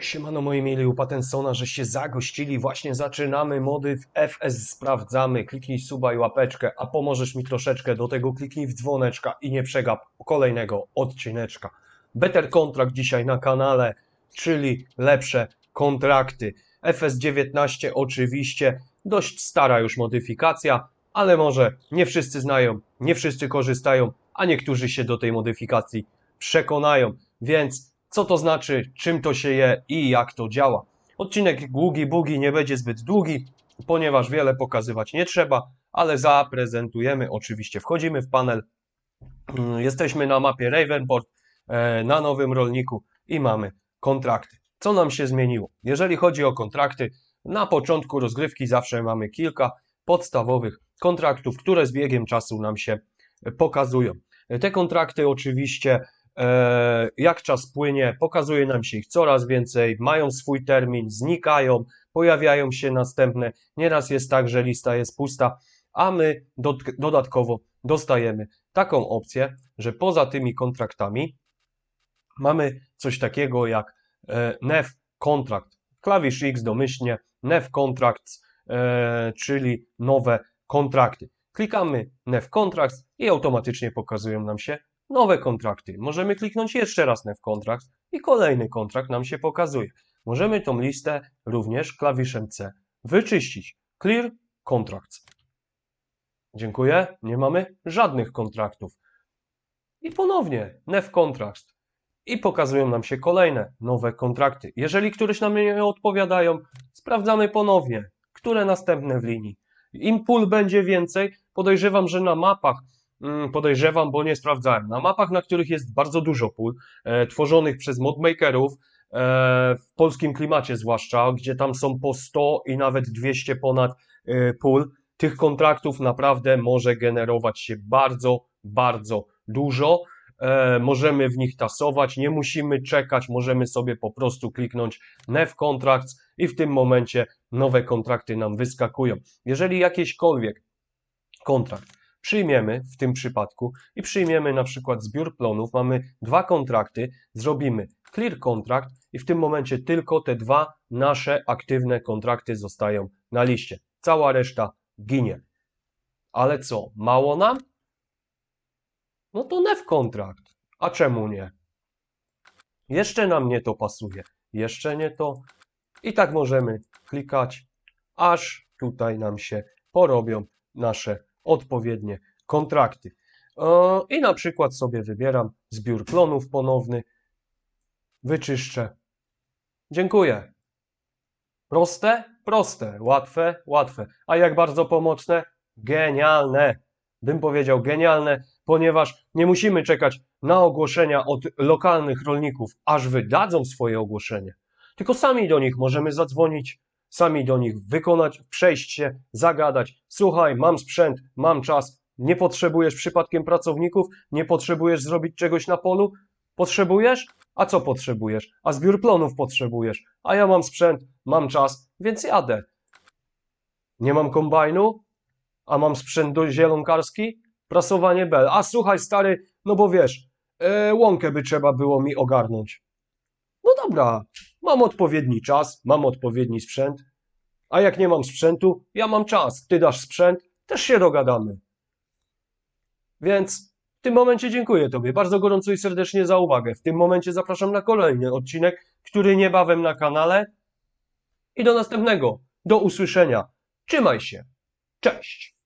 Siemano moi mieli u Patensona, że się zagościli, właśnie zaczynamy mody w FS sprawdzamy, kliknij suba i łapeczkę, a pomożesz mi troszeczkę, do tego kliknij w dzwoneczka i nie przegap kolejnego odcineczka. Better Contract dzisiaj na kanale, czyli lepsze kontrakty. FS19 oczywiście, dość stara już modyfikacja, ale może nie wszyscy znają, nie wszyscy korzystają, a niektórzy się do tej modyfikacji przekonają, więc co to znaczy, czym to się je i jak to działa. Odcinek długi bugi nie będzie zbyt długi, ponieważ wiele pokazywać nie trzeba, ale zaprezentujemy. Oczywiście wchodzimy w panel. Mm, Jesteśmy na mapie Ravenport, e, na nowym rolniku i mamy kontrakty. Co nam się zmieniło? Jeżeli chodzi o kontrakty, na początku rozgrywki zawsze mamy kilka podstawowych kontraktów, które z biegiem czasu nam się pokazują. Te kontrakty oczywiście E, jak czas płynie, pokazuje nam się ich coraz więcej, mają swój termin, znikają, pojawiają się następne. Nieraz jest tak, że lista jest pusta, a my dod dodatkowo dostajemy taką opcję, że poza tymi kontraktami mamy coś takiego jak e, NEF kontrakt. Klawisz X domyślnie, NEF Contracts, e, czyli nowe kontrakty. Klikamy NEF Contracts i automatycznie pokazują nam się nowe kontrakty. Możemy kliknąć jeszcze raz w kontrakt i kolejny kontrakt nam się pokazuje. Możemy tą listę również klawiszem C wyczyścić. Clear Contracts. Dziękuję. Nie mamy żadnych kontraktów. I ponownie NEF Contracts. I pokazują nam się kolejne nowe kontrakty. Jeżeli któreś nam nie odpowiadają, sprawdzamy ponownie, które następne w linii. Im pól będzie więcej, podejrzewam, że na mapach podejrzewam, bo nie sprawdzałem. Na mapach, na których jest bardzo dużo pól, e, tworzonych przez modmakerów, e, w polskim klimacie zwłaszcza, gdzie tam są po 100 i nawet 200 ponad e, pól, tych kontraktów naprawdę może generować się bardzo, bardzo dużo. E, możemy w nich tasować, nie musimy czekać, możemy sobie po prostu kliknąć NEF Contracts i w tym momencie nowe kontrakty nam wyskakują. Jeżeli jakieśkolwiek kontrakt przyjmiemy w tym przypadku i przyjmiemy na przykład zbiór plonów, mamy dwa kontrakty, zrobimy clear contract i w tym momencie tylko te dwa nasze aktywne kontrakty zostają na liście. Cała reszta ginie. Ale co, mało nam? No to NEF kontrakt. A czemu nie? Jeszcze nam nie to pasuje. Jeszcze nie to. I tak możemy klikać, aż tutaj nam się porobią nasze odpowiednie kontrakty. I na przykład sobie wybieram zbiór klonów ponowny, wyczyszczę. Dziękuję. Proste? Proste. Łatwe? Łatwe. A jak bardzo pomocne? Genialne. Bym powiedział genialne, ponieważ nie musimy czekać na ogłoszenia od lokalnych rolników, aż wydadzą swoje ogłoszenie. Tylko sami do nich możemy zadzwonić, sami do nich wykonać, przejść się, zagadać. Słuchaj, mam sprzęt, mam czas. Nie potrzebujesz przypadkiem pracowników? Nie potrzebujesz zrobić czegoś na polu? Potrzebujesz? A co potrzebujesz? A zbiór plonów potrzebujesz. A ja mam sprzęt, mam czas, więc jadę. Nie mam kombajnu? A mam sprzęt do zielonkarski? Prasowanie bel. A słuchaj, stary, no bo wiesz, e, łąkę by trzeba było mi ogarnąć. No dobra, mam odpowiedni czas, mam odpowiedni sprzęt. A jak nie mam sprzętu, ja mam czas. Ty dasz sprzęt, też się dogadamy. Więc w tym momencie dziękuję Tobie bardzo gorąco i serdecznie za uwagę. W tym momencie zapraszam na kolejny odcinek, który niebawem na kanale. I do następnego. Do usłyszenia. Trzymaj się. Cześć.